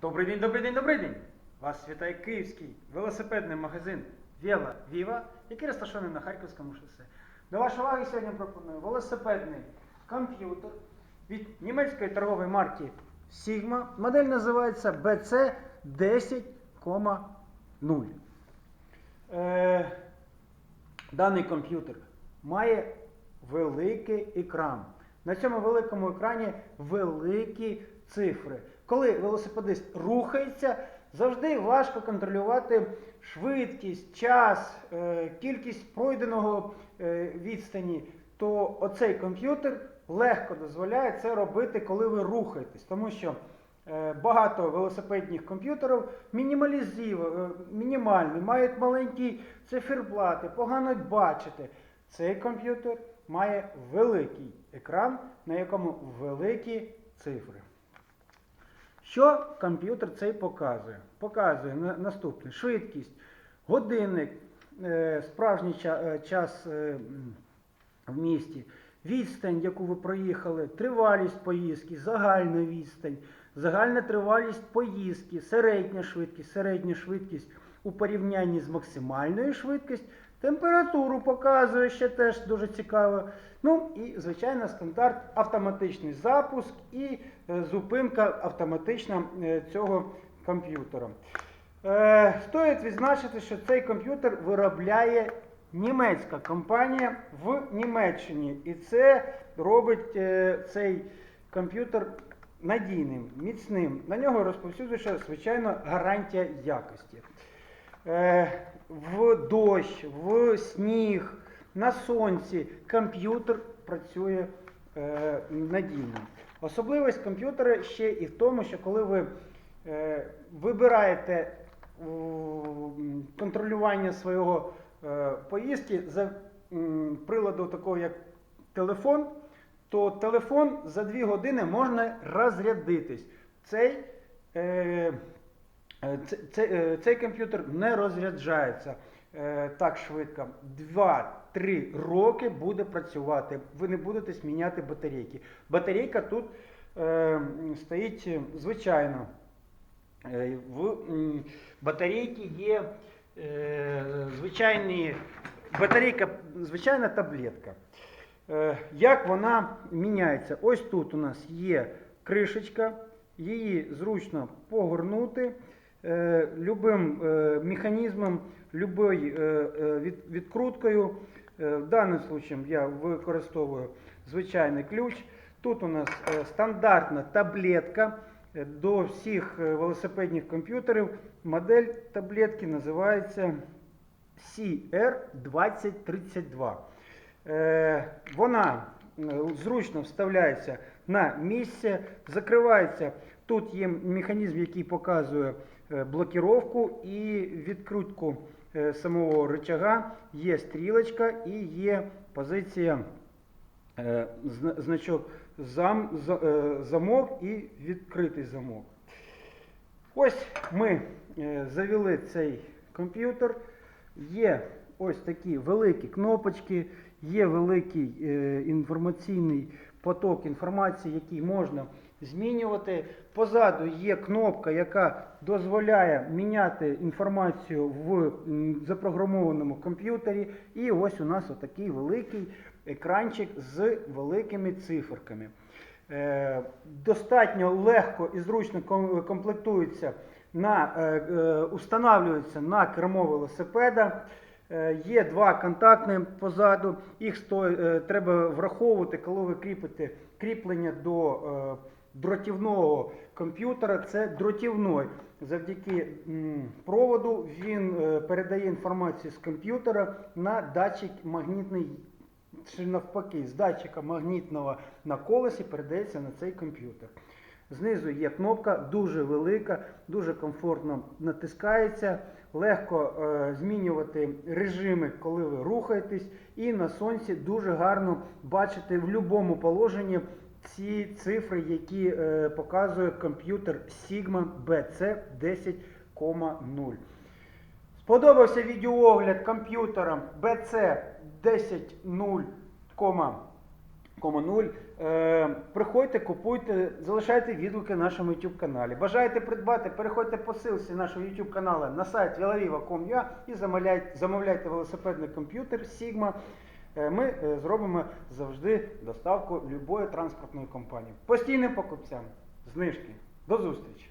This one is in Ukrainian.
Добрий день, добрий день, добрий день! Вас вітає київський велосипедний магазин Віла Віва, який розташований на Харківському шосе. До вашої уваги сьогодні пропоную велосипедний комп'ютер від німецької торгової марки Sigma. Модель називається BC 10,0. Е, Даний комп'ютер має великий екран. На цьому великому екрані великі цифри. Коли велосипедист рухається, завжди важко контролювати швидкість, час, е, кількість пройденого е, відстані, то оцей комп'ютер легко дозволяє це робити, коли ви рухаєтесь. Тому що е, багато велосипедних комп'ютерів мінімальні, мають маленькі циферблати, погано бачите. Цей комп'ютер має великий екран, на якому великі цифри. Що комп'ютер цей показує? Показує на- наступне: швидкість, годинник, е, справжній е, час е, в місті, відстань, яку ви проїхали, тривалість поїздки, загальна відстань, загальна тривалість поїздки, середня швидкість, середня швидкість у порівнянні з максимальною швидкістю, температуру показує ще теж дуже цікаво. Ну і, звичайно, стандарт автоматичний запуск і е, зупинка автоматична е, цього комп'ютера. Е, стоїть відзначити, що цей комп'ютер виробляє німецька компанія в Німеччині. І це робить цей комп'ютер надійним, міцним. На нього розповсюджується, звичайно, гарантія якості. Е, в дощ, в сніг, на сонці комп'ютер працює е, надійно. Особливість комп'ютера ще і в тому, що коли ви е, вибираєте контролювання свого поїздки за приладу такого як телефон, то телефон за 2 години можна розрядитись. Цей, е, це- це- е, цей комп'ютер не розряджається е, так швидко. 2-3 роки буде працювати. Ви не будете зміняти батарейки. Батарейка тут е, стоїть е, звичайно. В батарейки є е, звичайні батарейка, звичайна таблетка. Е, Як вона міняється? Ось тут у нас є кришечка, її зручно погорнути любим е, механізмом, любою е, е, відкруткою. Е, В даному випадку я використовую звичайний ключ. Тут у нас е, стандартна таблетка. Е, До всіх е, велосипедних комп'ютерів модель таблетки називається CR2032. Е, Вона е, зручно вставляється на місце, закривається. Тут є механізм, який показує е, блокіровку і відкрутку е, самого рычага. Є стрілочка і є позиція е, значок зам, е, замок і відкритий замок. Ось ми е, завели цей комп'ютер. Є ось такі великі кнопочки, є великий е, інформаційний поток інформації, який можна змінювати. Позаду є кнопка, яка дозволяє міняти інформацію в запрограмованому комп'ютері. І ось у нас отакий великий екранчик з великими циферками. Е, достатньо легко і зручно комплектується на, е, е, устанавлюється на кермо велосипеда. Є два контактні позаду. Їх сто, треба враховувати, коли ви кріпите кріплення до дротівного комп'ютера. Це дротівной. Завдяки проводу він е, передає інформацію з комп'ютера на датчик магнітний чи навпаки, з датчика магнітного на колесі передається на цей комп'ютер. Знизу є кнопка, дуже велика, дуже комфортно натискається, легко е, змінювати режими, коли ви рухаєтесь, і на сонці дуже гарно бачити в будь-якому положенні ці цифри, які е, показує комп'ютер Sigma BC 10,0. Сподобався відеоогляд комп'ютером BC 10.0,0. Е, приходьте, купуйте, залишайте відгуки на нашому YouTube каналі. Бажаєте придбати, переходьте по силці нашого YouTube каналу на сайт velariva.com.ua і замовляйте, замовляйте велосипедний комп'ютер Sigma. Е, ми е, зробимо завжди доставку любої транспортної компанії. Постійним покупцям. Знижки. До зустрічі!